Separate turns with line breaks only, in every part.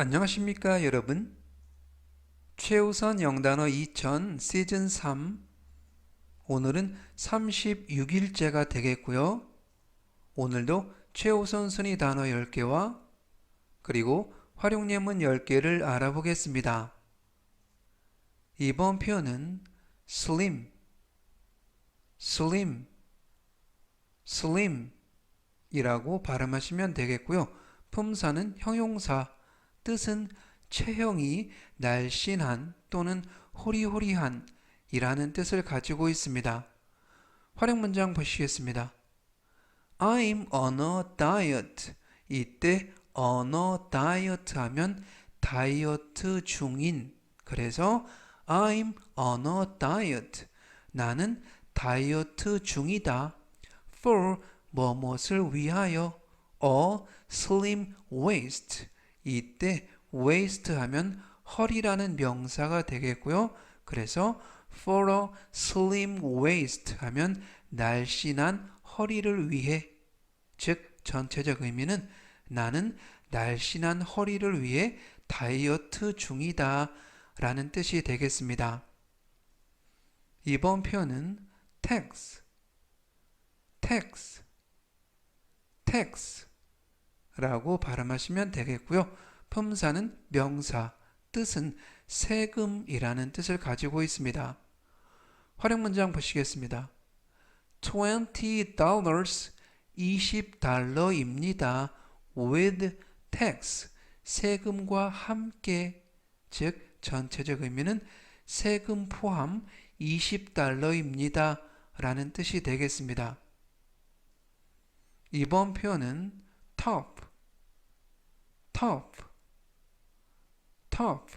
안녕하십니까 여러분? 최우선 영단어 2000 시즌 3 오늘은 36일째가 되겠고요. 오늘도 최우선 순위 단어 10개와 그리고 활용 예문 10개를 알아보겠습니다. 이번 표현은 slim slim slim 이라고 발음하시면 되겠고요. 품사는 형용사 뜻은 체형이 날씬한 또는 호리호리한 이라는 뜻을 가지고 있습니다. 활용 문장 보시겠습니다. I'm on a diet. 이때 on a diet 하면 다이어트 중인. 그래서 I'm on a diet. 나는 다이어트 중이다. for 뭐뭇을 위하여 a slim waist. 이때 waist 하면 허리라는 명사가 되겠고요. 그래서 for a slim waist 하면 날씬한 허리를 위해 즉 전체적 의미는 나는 날씬한 허리를 위해 다이어트 중이다 라는 뜻이 되겠습니다. 이번 표현은 tax, tax, tax 라고 발음하시면 되겠고요. 품사는 명사, 뜻은 세금이라는 뜻을 가지고 있습니다. 활용 문장 보시겠습니다. 20 dollars 20달러입니다. with tax 세금과 함께 즉 전체적 의미는 세금 포함 20달러입니다. 라는 뜻이 되겠습니다. 이번 표현은 top top top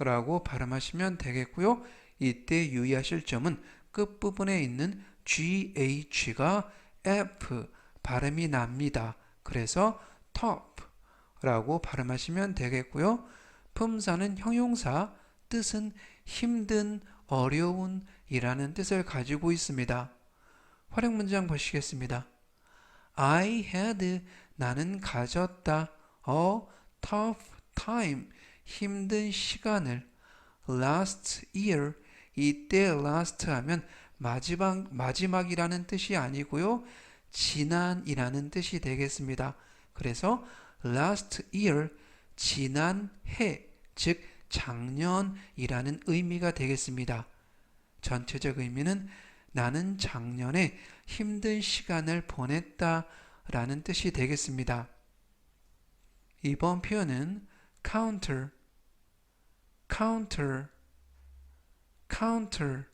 라고 발음하시면 되겠고요. 이때 유의하실 점은 끝부분에 있는 GH가 F 발음이 납니다. 그래서 top 라고 발음하시면 되겠고요. 품사는 형용사, 뜻은 힘든, 어려운 이라는 뜻을 가지고 있습니다. 활용 문장 보시겠습니다. I had 나는 가졌다. A tough time 힘든 시간을 last year 이때 last 하면 마지막 마지막이라는 뜻이 아니고요. 지난이라는 뜻이 되겠습니다. 그래서 last year 지난 해, 즉 작년이라는 의미가 되겠습니다. 전체적 의미는 나는 작년에 힘든 시간을 보냈다 라는 뜻이 되겠습니다. 이번 표현은 counter, counter, counter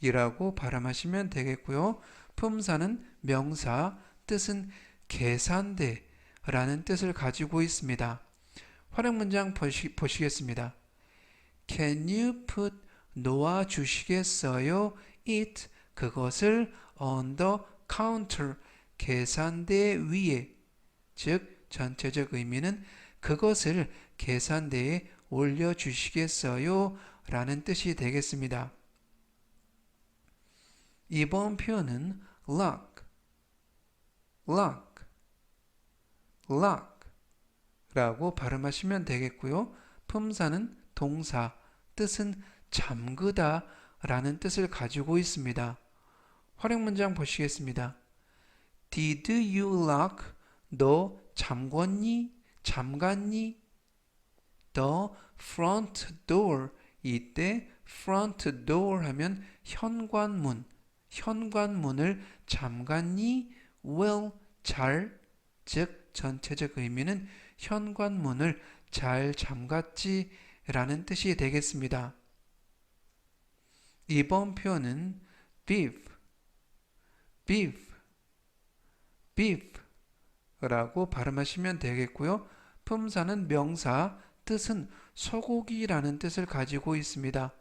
이라고 발음하시면 되겠고요. 품사는 명사, 뜻은 계산대 라는 뜻을 가지고 있습니다. 활용 문장 보시, 보시겠습니다. Can you put 놓아 주시겠어요? it 그것을 on the counter 계산대 위에 즉 전체적 의미는 그것을 계산대에 올려 주시겠어요? 라는 뜻이 되겠습니다. 이번 표현은 lock, lock, lock 라고 발음하시면 되겠고요. 품사는 동사, 뜻은 잠그다 라는 뜻을 가지고 있습니다. 활용 문장 보시겠습니다. Did you lock? 너 잠궜니? 잠갔니? The front door. 이때 front door 하면 현관문, 현관문을 잠갔니? well, 잘, 즉 전체적 의미는 현관문을 잘 잠갔지 라는 뜻이 되겠습니다. 이번 표현은 beef, beef, beef 라고 발음하시면 되겠고요. 품사는 명사, 뜻은 소고기라는 뜻을 가지고 있습니다.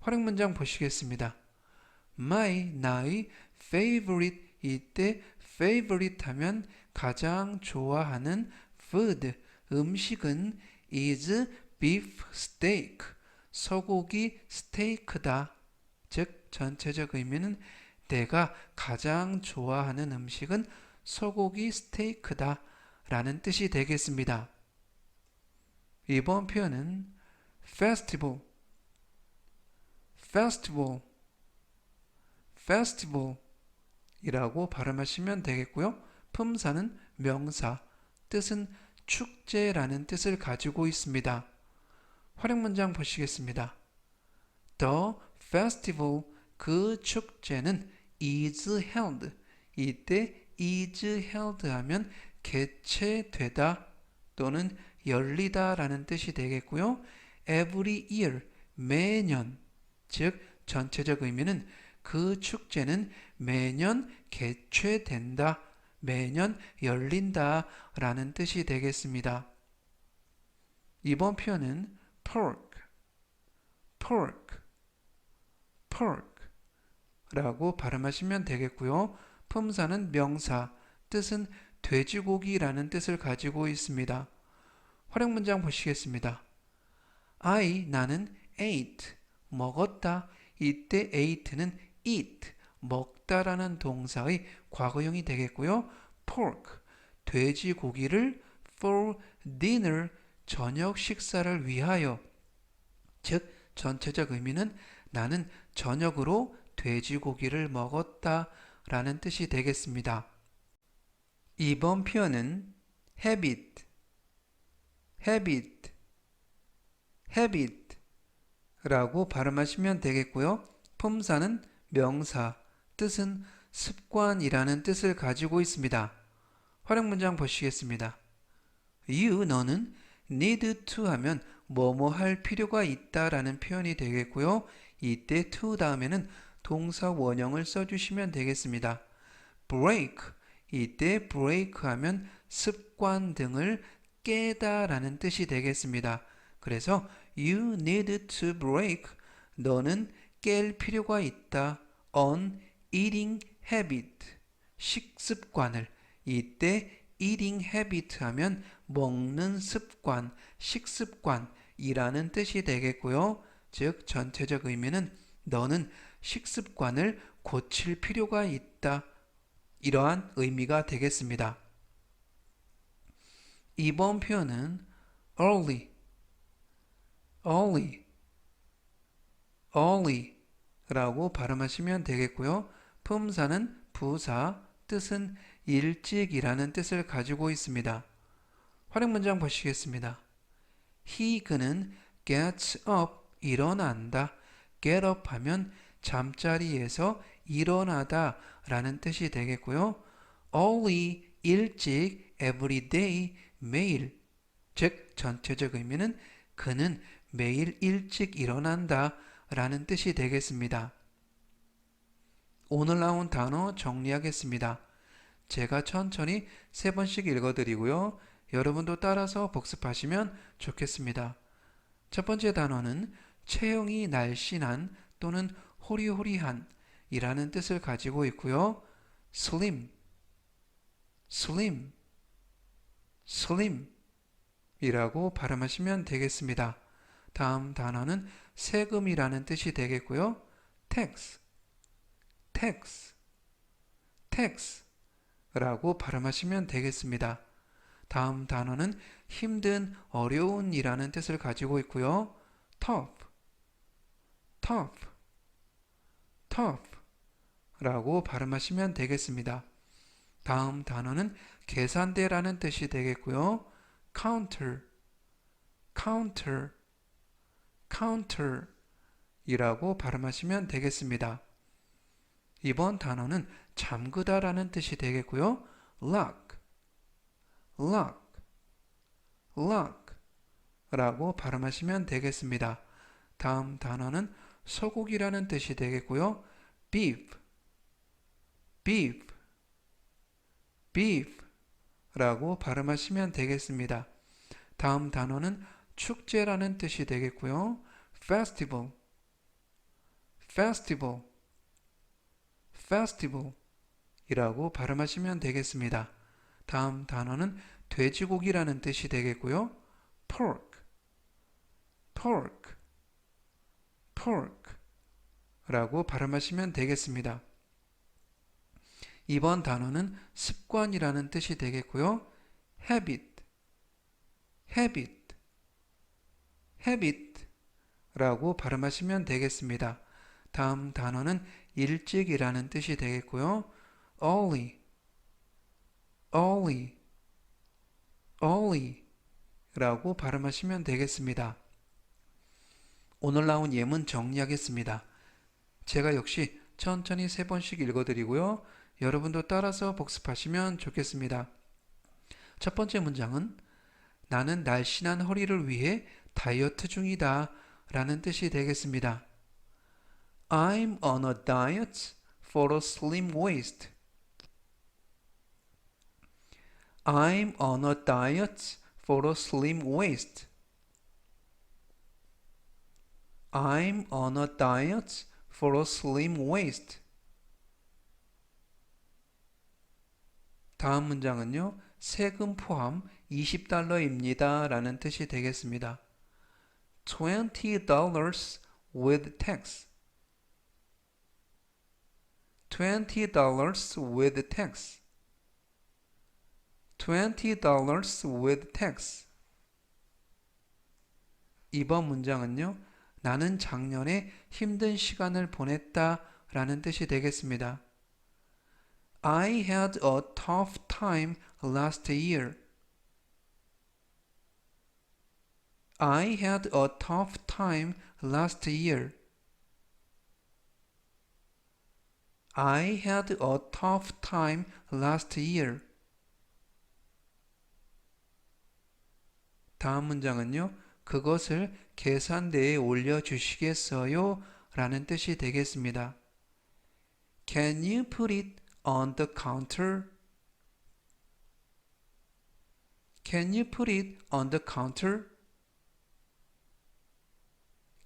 활용 문장 보시겠습니다. My, 나의 favorite, 이때 favorite 하면 가장 좋아하는 food, 음식은 is beef steak, 소고기 스테이크다. 즉, 전체적 의미는 내가 가장 좋아하는 음식은 소고기 스테이크다. 라는 뜻이 되겠습니다. 이번 표현은 festival, festival, festival 이라고 발음하시면 되겠고요. 품사는 명사, 뜻은 축제라는 뜻을 가지고 있습니다. 활용 문장 보시겠습니다. The festival, 그 축제는 is held. 이때 is held 하면 개최되다 또는 열리다 라는 뜻이 되겠고요. every year, 매년, 즉 전체적 의미는 그 축제는 매년 개최된다, 매년 열린다 라는 뜻이 되겠습니다. 이번 표현은 pork, pork, pork 라고 발음하시면 되겠고요. 품사는 명사, 뜻은 돼지고기라는 뜻을 가지고 있습니다. 활용 문장 보시겠습니다. I, 나는 ate, 먹었다. 이때 ate는 eat, 먹다라는 동사의 과거형이 되겠고요. pork, 돼지고기를 for dinner, 저녁 식사를 위하여. 즉, 전체적 의미는 나는 저녁으로 돼지고기를 먹었다 라는 뜻이 되겠습니다. 이번 표현은 habit, habit, habit 라고 발음하시면 되겠고요. 품사는 명사, 뜻은 습관이라는 뜻을 가지고 있습니다. 활용 문장 보시겠습니다. You, 너는 need to 하면 뭐뭐 할 필요가 있다라는 표현이 되겠고요. 이때 to 다음에는 동사 원형을 써주시면 되겠습니다. break, 이때 break 하면 습관 등을 깨다라는 뜻이 되겠습니다. 그래서 you need to break, 너는 깰 필요가 있다. on eating habit, 식습관을 이때 eating habit 하면 먹는 습관, 식습관이라는 뜻이 되겠고요. 즉 전체적 의미는 너는 식습관을 고칠 필요가 있다. 이러한 의미가 되겠습니다. 이번 표현은 early, early, early 라고 발음하시면 되겠고요. 품사는 부사, 뜻은 일찍이라는 뜻을 가지고 있습니다. 활용 문장 보시겠습니다. He 그는 gets up 일어난다. get up 하면 잠자리에서 일어나다 라는 뜻이 되겠고요. early 일찍 every day 매일 즉 전체적 의미는 그는 매일 일찍 일어난다 라는 뜻이 되겠습니다. 오늘 나온 단어 정리하겠습니다. 제가 천천히 세 번씩 읽어드리고요. 여러분도 따라서 복습하시면 좋겠습니다. 첫 번째 단어는 체형이 날씬한 또는 호리호리한 이라는 뜻을 가지고 있고요. slim, slim, slim 이라고 발음하시면 되겠습니다. 다음 단어는 세금이라는 뜻이 되겠고요. tax, tax, tax 라고 발음하시면 되겠습니다. 다음 단어는 힘든, 어려운 이라는 뜻을 가지고 있고요. tough, tough, tough 라고 발음하시면 되겠습니다. 다음 단어는 계산대라는 뜻이 되겠고요. counter, counter, counter 이라고 발음하시면 되겠습니다. 이번 단어는 잠그다라는 뜻이 되겠고요. lock, lock, lock 라고 발음하시면 되겠습니다. 다음 단어는 소고기라는 뜻이 되겠고요. beef, beef, beef 라고 발음하시면 되겠습니다. 다음 단어는 축제라는 뜻이 되겠고요. festival, festival, festival 이라고 발음하시면 되겠습니다. 다음 단어는 돼지고기라는 뜻이 되겠고요. pork, pork, pork 라고 발음하시면 되겠습니다. 이번 단어는 습관이라는 뜻이 되겠고요. habit, habit, habit 라고 발음하시면 되겠습니다. 다음 단어는 일찍이라는 뜻이 되겠고요. early, early, early 라고 발음하시면 되겠습니다. 오늘 나온 예문 정리하겠습니다. 제가 역시 천천히 세 번씩 읽어드리고요. 여러분도 따라서 복습하시면 좋겠습니다. 첫 번째 문장은 나는 날씬한 허리를 위해 다이어트 중이다 라는 뜻이 되겠습니다. I'm on a diet for a slim waist. I'm on a diet for a slim waist. I'm on a diet for a slim waist. 다음 문장은요. 세금 포함 20달러입니다. 라는 뜻이 되겠습니다. $20 with tax. $20 with tax. $20 with tax. 이번 문장은요. 나는 작년에 힘든 시간을 보냈다 라는 뜻이 되겠습니다. I had a tough time last year. I had a tough time last year. I had a tough time last year. 다음 문장은요. 그것을 계산대에 올려 주시겠어요? 라는 뜻이 되겠습니다. Can you put it on the counter? Can you put it on the counter?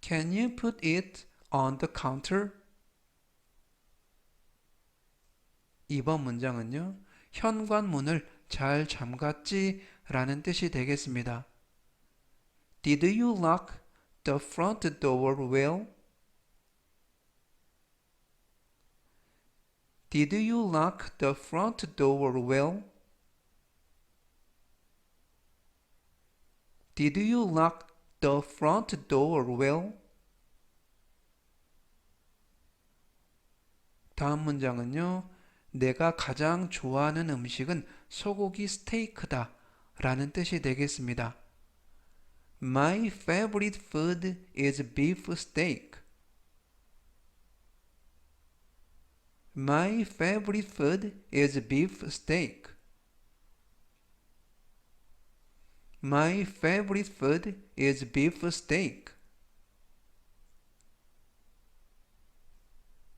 Can you put it on the counter? 이번 문장은요. 현관문을 잘 잠갔지? 라는 뜻이 되겠습니다. Did you lock the front door well? Did you lock the front door well? Did you lock the front door well? 다음 문장은요. 내가 가장 좋아하는 음식은 소고기 스테이크다 라는 뜻이 되겠습니다. My favorite food is beef steak. My favorite food is beef steak. My favorite food is beef steak.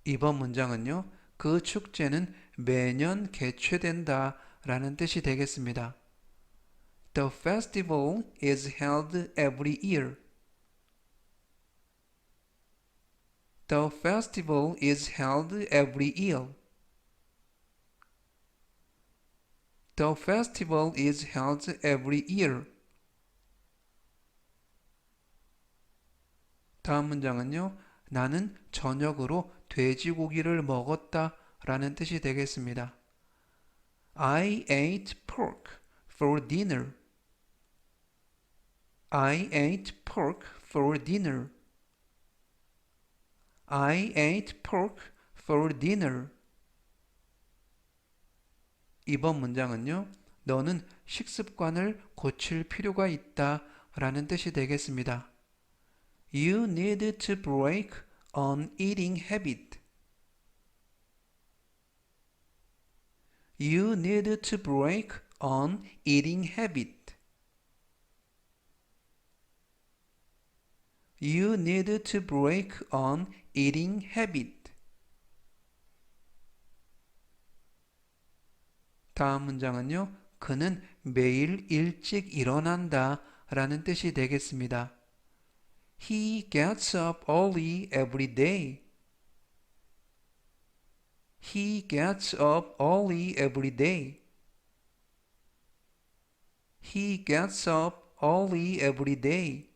이번 문장은요. 그 축제는 매년 개최된다 라는 뜻이 되겠습니다. The festival is held every year. The festival is held every year. The festival is held every year. 다음 문장은요. 나는 저녁으로 돼지고기를 먹었다 라는 뜻이 되겠습니다. I ate pork for dinner. I ate pork for dinner. I ate pork for dinner. 이번 문장은요. 너는 식습관을 고칠 필요가 있다 라는 뜻이 되겠습니다. You need to break an eating habit. You need to break an eating habit. You need to break an eating habit. 다음 문장은요. 그는 매일 일찍 일어난다 라는 뜻이 되겠습니다. He gets up early every day. He gets up early every day. He gets up early every day.